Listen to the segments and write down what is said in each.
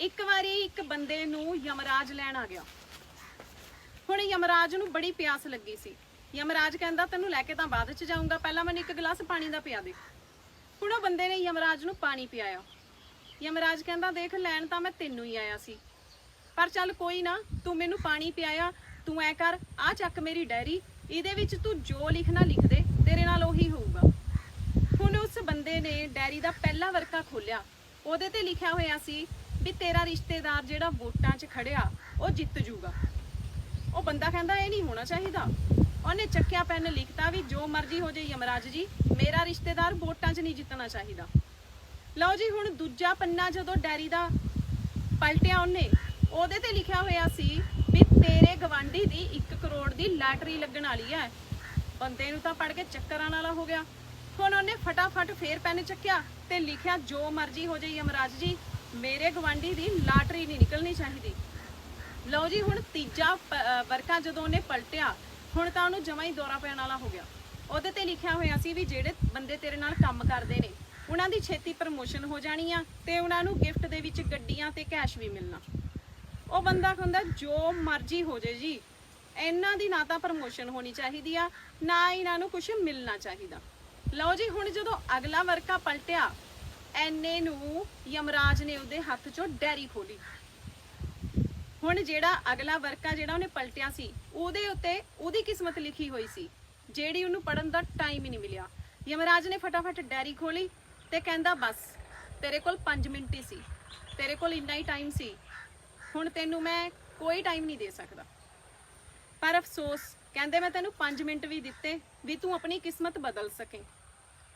ਇੱਕ ਵਾਰੀ ਇੱਕ ਬੰਦੇ ਨੂੰ ਯਮਰਾਜ ਲੈਣ ਆ ਗਿਆ। ਹੁਣ ਯਮਰਾਜ ਨੂੰ ਬੜੀ ਪਿਆਸ ਲੱਗੀ ਸੀ। ਯਮਰਾਜ ਕਹਿੰਦਾ, ਤੈਨੂੰ ਲੈ ਕੇ ਤਾਂ ਬਾਅਦ ਚ ਜਾਊਂਗਾ, ਪਹਿਲਾਂ ਮੈਨੂੰ ਇੱਕ ਗਲਾਸ ਪਾਣੀ ਦਾ ਪਿਆ ਦੇ। ਹੁਣ ਉਹ ਬੰਦੇ ਨੇ ਯਮਰਾਜ ਨੂੰ ਪਾਣੀ ਪਿਆਇਆ। ਯਮਰਾਜ ਕਹਿੰਦਾ, ਦੇਖ, ਲੈਣ ਤਾਂ ਮੈਂ ਤੈਨੂੰ ਹੀ ਆਇਆ ਸੀ। ਪਰ ਚੱਲ ਕੋਈ ਨਾ, ਤੂੰ ਮੈਨੂੰ ਪਾਣੀ ਪਿਆਇਆ, ਤੂੰ ਐ ਕਰ ਆ ਚੱਕ ਮੇਰੀ ਡਾਇਰੀ ਇਹਦੇ ਵਿੱਚ ਤੂੰ ਜੋ ਲਿਖਣਾ ਲਿਖ ਦੇ, ਤੇਰੇ ਨਾਲ ਉਹੀ ਹੋਊਗਾ। ਹੁਣ ਉਸ ਬੰਦੇ ਨੇ ਡਾਇਰੀ ਦਾ ਪਹਿਲਾ ਵਰਕਾ ਖੋਲਿਆ ਉਹਦੇ ਤੇ ਲਿਖਿਆ ਹੋਇਆ ਸੀ ਵੀ ਤੇਰਾ ਰਿਸ਼ਤੇਦਾਰ ਜਿਹੜਾ ਵੋਟਾਂ 'ਚ ਖੜਿਆ, ਉਹ ਜਿੱਤ ਜੂਗਾ। ਉਹ ਬੰਦਾ ਕਹਿੰਦਾ, ਇਹ ਨਹੀਂ ਹੋਣਾ ਚਾਹੀਦਾ। ਉਹਨੇ ਚੱਕਿਆ ਪੈਨ ਲਿਖਤਾ ਵੀ, ਜੋ ਮਰਜ਼ੀ ਹੋ ਜਾਏ ਯਮਰਾਜ ਜੀ, ਮੇਰਾ ਰਿਸ਼ਤੇਦਾਰ ਵੋਟਾਂ 'ਚ ਨਹੀਂ ਜਿੱਤਣਾ ਚਾਹੀਦਾ। ਲਓ ਜੀ, ਹੁਣ ਦੂਜਾ ਪੰਨਾ ਜਦੋਂ ਡੈਰੀ ਦਾ ਪਲਟਿਆ ਉਹਨੇ, ਉਹਦੇ ਤੇ ਲਿਖਿਆ ਹੋਇਆ ਸੀ ਵੀ ਤੇਰੇ ਗਵਾਂਢੀ ਦੀ 1 ਕਰੋੜ ਦੀ ਲਾਟਰੀ ਲੱਗਣ ਵਾਲੀ ਹੈ। ਬੰਦੇ ਨੂੰ ਤਾਂ ਪੜ ਕੇ ਚੱਕਰਾਂ ਆਉਣ ਵਾਲਾ ਹੋ ਗਿਆ। ਹੁਣ ਉਹਨੇ ਫਟਾਫਟ ਫੇਰ ਪੈਨ ਚੱਕਿਆ ਤੇ ਲਿਖਿਆ, ਜੋ ਮਰਜ਼ੀ ਹੋ ਜਾਏ ਯਮਰਾਜ ਜੀ ਮੇਰੇ ਗਵਾਂਢੀ ਦੀ ਲਾਟਰੀ ਨਹੀਂ ਨਿਕਲਣੀ ਚਾਹੀਦੀ। ਲਓ ਜੀ, ਹੁਣ ਤੀਜਾ ਵਰਕਾ ਜਦੋਂ ਉਹਨੇ ਪਲਟਿਆ, ਹੁਣ ਤਾਂ ਉਹਨੂੰ ਜਮਾ ਹੀ ਦੌਰਾ ਪੈਣ ਵਾਲਾ ਹੋ ਗਿਆ। ਉਹਦੇ ਤੇ ਲਿਖਿਆ ਹੋਇਆ ਸੀ ਵੀ ਜਿਹੜੇ ਬੰਦੇ ਤੇਰੇ ਨਾਲ ਕੰਮ ਕਰਦੇ ਨੇ, ਉਹਨਾਂ ਦੀ ਛੇਤੀ ਪ੍ਰਮੋਸ਼ਨ ਹੋ ਜਾਣੀ ਆ ਤੇ ਉਹਨਾਂ ਨੂੰ ਗਿਫਟ ਦੇ ਵਿੱਚ ਗੱਡੀਆਂ ਤੇ ਕੈਸ਼ ਵੀ ਮਿਲਣਾ। ਉਹ ਬੰਦਾ ਕਹਿੰਦਾ, ਜੋ ਮਰਜ਼ੀ ਹੋ ਜੇ ਜੀ, ਇਹਨਾਂ ਦੀ ਨਾ ਤਾਂ ਪ੍ਰਮੋਸ਼ਨ ਹੋਣੀ ਚਾਹੀਦੀ ਆ, ਨਾ ਇਹਨਾਂ ਨੂੰ ਕੁਝ ਮਿਲਣਾ ਚਾਹੀਦਾ। ਲਓ ਜੀ, ਹੁਣ ਜਦੋਂ ਅਗਲਾ ਵਰਕਾ ਪਲਟਿਆ ਐਨੇ ਨੂੰ ਯਮਰਾਜ ਨੇ ਉਹਦੇ ਹੱਥ 'ਚੋਂ ਡੈਰੀ ਖੋਲੀ ਹੁਣ ਜਿਹੜਾ ਅਗਲਾ ਵਰਕਾ ਜਿਹੜਾ ਉਹਨੇ ਪਲਟਿਆ ਸੀ, ਉਹਦੇ ਉੱਤੇ ਉਹਦੀ ਕਿਸਮਤ ਲਿਖੀ ਹੋਈ ਸੀ, ਜਿਹੜੀ ਉਹਨੂੰ ਪੜਨ ਦਾ ਟਾਈਮ ਹੀ ਨਹੀਂ ਮਿਲਿਆ। ਯਮਰਾਜ ਨੇ ਫਟਾਫਟ ਡੈਰੀ ਖੋਲੀ ਤੇ ਕਹਿੰਦਾ, ਬਸ, ਤੇਰੇ ਕੋਲ 5 ਮਿੰਟ ਹੀ ਸੀ, ਤੇਰੇ ਕੋਲ ਇੰਨਾ ਹੀ ਟਾਈਮ ਸੀ, ਹੁਣ ਤੈਨੂੰ ਮੈਂ ਕੋਈ ਟਾਈਮ ਨਹੀਂ ਦੇ ਸਕਦਾ। ਪਰ ਅਫਸੋਸ, ਕਹਿੰਦੇ, ਮੈਂ ਤੈਨੂੰ 5 ਮਿੰਟ ਵੀ ਦਿੱਤੇ ਵੀ ਤੂੰ ਆਪਣੀ ਕਿਸਮਤ ਬਦਲ ਸਕੇ,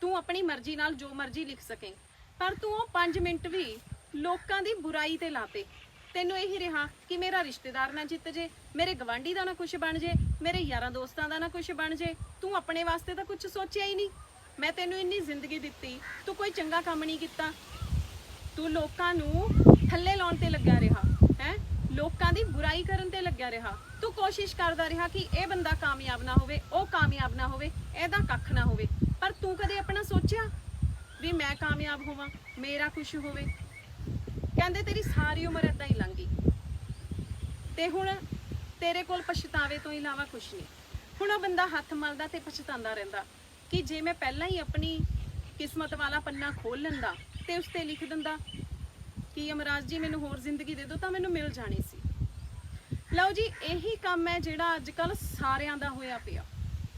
ਤੂੰ ਆਪਣੀ ਮਰਜ਼ੀ ਨਾਲ ਜੋ ਮਰਜ਼ੀ ਲਿਖ ਸਕੇ ਪਰ ਤੂੰ ਉਹ 5 ਮਿੰਟ ਵੀ ਲੋਕਾਂ ਦੀ ਬੁਰਾਈ ਤੇ ਲਾਤੇ ਤੈਨੂੰ ਇਹੀ ਰਿਹਾ ਕਿ ਮੇਰਾ ਰਿਸ਼ਤੇਦਾਰ ਨਾ ਜਿੱਤ ਜੇ, ਮੇਰੇ ਗਵਾਂਢੀ ਦਾ ਨਾ ਕੁਝ ਬਣ ਜੇ, ਮੇਰੇ ਯਾਰਾਂ ਦੋਸਤਾਂ ਦਾ ਨਾ ਕੁਝ ਬਣ ਜੇ। ਤੂੰ ਆਪਣੇ ਵਾਸਤੇ ਤਾਂ ਕੁਝ ਸੋਚਿਆ ਹੀ ਨਹੀਂ। ਮੈਂ ਤੈਨੂੰ ਇੰਨੀ ਜ਼ਿੰਦਗੀ ਦਿੱਤੀ, ਤੂੰ ਕੋਈ ਚੰਗਾ ਕੰਮ ਨਹੀਂ ਕੀਤਾ। ਤੂੰ ਲੋਕਾਂ ਨੂੰ ਥੱਲੇ ਲਾਉਣ ਤੇ ਲੱਗਿਆ ਰਿਹਾ, ਹੈ? ਲੋਕਾਂ ਦੀ ਬੁਰਾਈ ਕਰਨ ਤੇ ਲੱਗਿਆ ਰਿਹਾ। ਤੂੰ ਕੋਸ਼ਿਸ਼ ਕਰਦਾ ਰਿਹਾ ਕਿ ਇਹ ਬੰਦਾ ਕਾਮਯਾਬ ਨਾ ਹੋਵੇ, ਉਹ ਕਾਮਯਾਬ ਨਾ ਹੋਵੇ, ਇਹਦਾ ਕੱਖ ਨਾ ਹੋਵੇ। ਪਰ ਤੂੰ ਕਦੇ ਆਪਣਾ ਸੋਚਿਆ? ਵੀ ਮੈਂ ਕਾਮਯਾਬ ਹੋਵਾਂ, ਮੇਰਾ ਕੁਝ ਹੋਵੇ। ਕਹਿੰਦੇ ਤੇਰੀ ਸਾਰੀ ਉਮਰ ਏਦਾਂ ਹੀ ਲੰਘ। ਗਈ ਤੇ ਹੁਣ ਤੇਰੇ ਕੋਲ ਪਛਤਾਵੇ ਤੋਂ ਇਲਾਵਾ ਕੁਝ ਨਹੀਂ। ਹੁਣ ਉਹ ਬੰਦਾ ਹੱਥ ਮਲਦਾ ਤੇ ਪਛਤਾਉਂਦਾ ਰਹਿੰਦਾ ਕਿ ਜੇ ਮੈਂ ਪਹਿਲਾਂ ਹੀ ਆਪਣੀ ਕਿਸਮਤ ਵਾਲਾ ਪੰਨਾ ਖੋਲ ਲੈਂਦਾ ਤੇ ਉਸ ਤੇ ਲਿਖ ਦਿੰਦਾ ਕਿ ਯਮਰਾਜ ਜੀ, ਮੈਨੂੰ ਹੋਰ ਜ਼ਿੰਦਗੀ ਦੇ ਦਿਓ ਤਾਂ ਮੈਨੂੰ ਮਿਲ ਜਾਣੀ ਸੀ। ਲਓ ਜੀ, ਇਹੀ ਕੰਮ ਹੈ ਜਿਹੜਾ ਅੱਜ ਕੱਲ ਸਾਰਿਆਂ ਦਾ ਹੋਇਆ ਪਿਆ।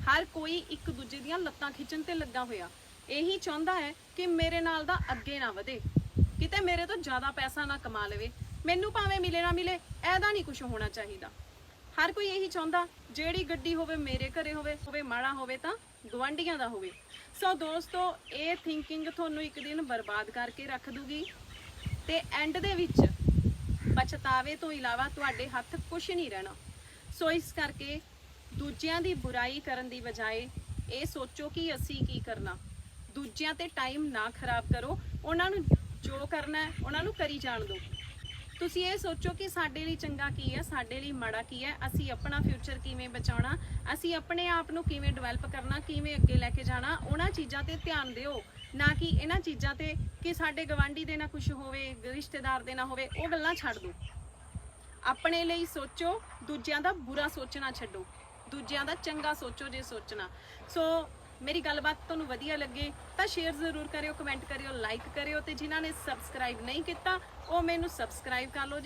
ਹਰ ਕੋਈ ਇੱਕ ਦੂਜੇ ਦੀਆਂ ਲੱਤਾਂ ਖਿੱਚਣ ਤੇ ਲੱਗਾ ਹੋਇਆ। ਇਹੀ ਚਾਹੁੰਦਾ ਹੈ ਕਿ ਮੇਰੇ ਨਾਲ ਦਾ ਅੱਗੇ ਨਾ ਵਧੇ। ਕਿਤੇ ਮੇਰੇ ਤੋਂ ਜ਼ਿਆਦਾ ਪੈਸਾ ਨਾ ਕਮਾ ਲਵੇ। ਮੈਨੂੰ ਭਾਵੇਂ ਮਿਲੇ ਨਾ ਮਿਲੇ ਐਦਾ ਨਹੀਂ ਕੁਝ ਹੋਣਾ ਚਾਹੀਦਾ। ਹਰ ਕੋਈ ਇਹੀ ਚਾਹੁੰਦਾ, ਜਿਹੜੀ ਗੱਡੀ ਹੋਵੇ ਮੇਰੇ ਘਰੇ ਹੋਵੇ ਹੋਵੇ ਮਾੜਾ ਹੋਵੇ ਤਾਂ ਗਵਾਂਢੀਆਂ ਦਾ ਹੋਵੇ। ਸੋ ਦੋਸਤੋ, ਇਹ ਥਿੰਕਿੰਗ ਤੁਹਾਨੂੰ ਇੱਕ ਦਿਨ ਬਰਬਾਦ ਕਰਕੇ ਰੱਖ ਦੂਗੀ। ਤੇ ਐਂਡ ਦੇ ਵਿੱਚ ਪਛਤਾਵੇ ਤੋਂ ਇਲਾਵਾ ਤੁਹਾਡੇ ਹੱਥ ਕੁਝ ਨਹੀਂ ਰਹਿਣਾ। ਸੋ ਇਸ ਕਰਕੇ ਦੂਜਿਆਂ ਦੀ ਬੁਰਾਈ ਕਰਨ ਦੀ ਬਜਾਏ ਇਹ ਸੋਚੋ ਕਿ ਅਸੀਂ ਕੀ ਕਰਨਾ। ਦੂਜਿਆਂ ਤੇ ਟਾਈਮ ਨਾ ਖਰਾਬ ਕਰੋ। ਉਹਨਾਂ ਨੂੰ ਜੋ ਕਰਨਾ ਹੈ, ਉਹਨਾਂ ਨੂੰ ਕਰੀ ਜਾਣ ਦਿਓ। ਤੁਸੀਂ ਇਹ ਸੋਚੋ ਕਿ ਸਾਡੇ ਲਈ ਚੰਗਾ ਕੀ ਹੈ, ਸਾਡੇ ਲਈ ਮਾੜਾ ਕੀ ਹੈ, ਅਸੀਂ ਆਪਣਾ ਫਿਊਚਰ ਕਿਵੇਂ ਬਚਾਉਣਾ, ਅਸੀਂ ਆਪਣੇ ਆਪ ਨੂੰ ਕਿਵੇਂ ਡਿਵੈਲਪ ਕਰਨਾ, ਕਿਵੇਂ ਅੱਗੇ ਲੈ ਕੇ ਜਾਣਾ, ਉਹਨਾਂ ਚੀਜ਼ਾਂ ਤੇ ਧਿਆਨ ਦਿਓ। ਨਾ ਕਿ ਇਹਨਾਂ ਚੀਜ਼ਾਂ ਤੇ ਕਿ ਸਾਡੇ ਗਵਾਂਢੀ ਦੇ ਨਾ ਕੁਝ ਹੋਵੇ, ਰਿਸ਼ਤੇਦਾਰ ਦੇ ਨਾ ਹੋਵੇ, ਉਹ ਗੱਲਾਂ ਛੱਡ ਦਿਓ। ਆਪਣੇ ਲਈ ਸੋਚੋ, ਦੂਜਿਆਂ ਦਾ ਬੁਰਾ ਸੋਚਣਾ ਛੱਡੋ। ਦੂਜਿਆਂ ਦਾ ਚੰਗਾ ਸੋਚੋ ਜੇ ਸੋਚਣਾ। ਸੋ ਮੇਰੀ ਗੱਲਬਾਤ ਤੁਹਾਨੂੰ ਵਧੀਆ ਲੱਗੇ ਤਾਂ ਸ਼ੇਅਰ ਜ਼ਰੂਰ ਕਰਿਓ ਕਮੈਂਟ ਕਰਿਓ ਲਾਈਕ ਕਰਿਓ ਤੇ ਜਿਨ੍ਹਾਂ ਨੇ ਸਬਸਕ੍ਰਾਈਬ ਨਹੀਂ ਕੀਤਾ, ਉਹ ਮੈਨੂੰ ਸਬਸਕ੍ਰਾਈਬ ਕਰ ਲਓ। ਜੀ